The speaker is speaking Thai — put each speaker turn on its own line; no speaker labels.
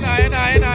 ไหนไหนไหน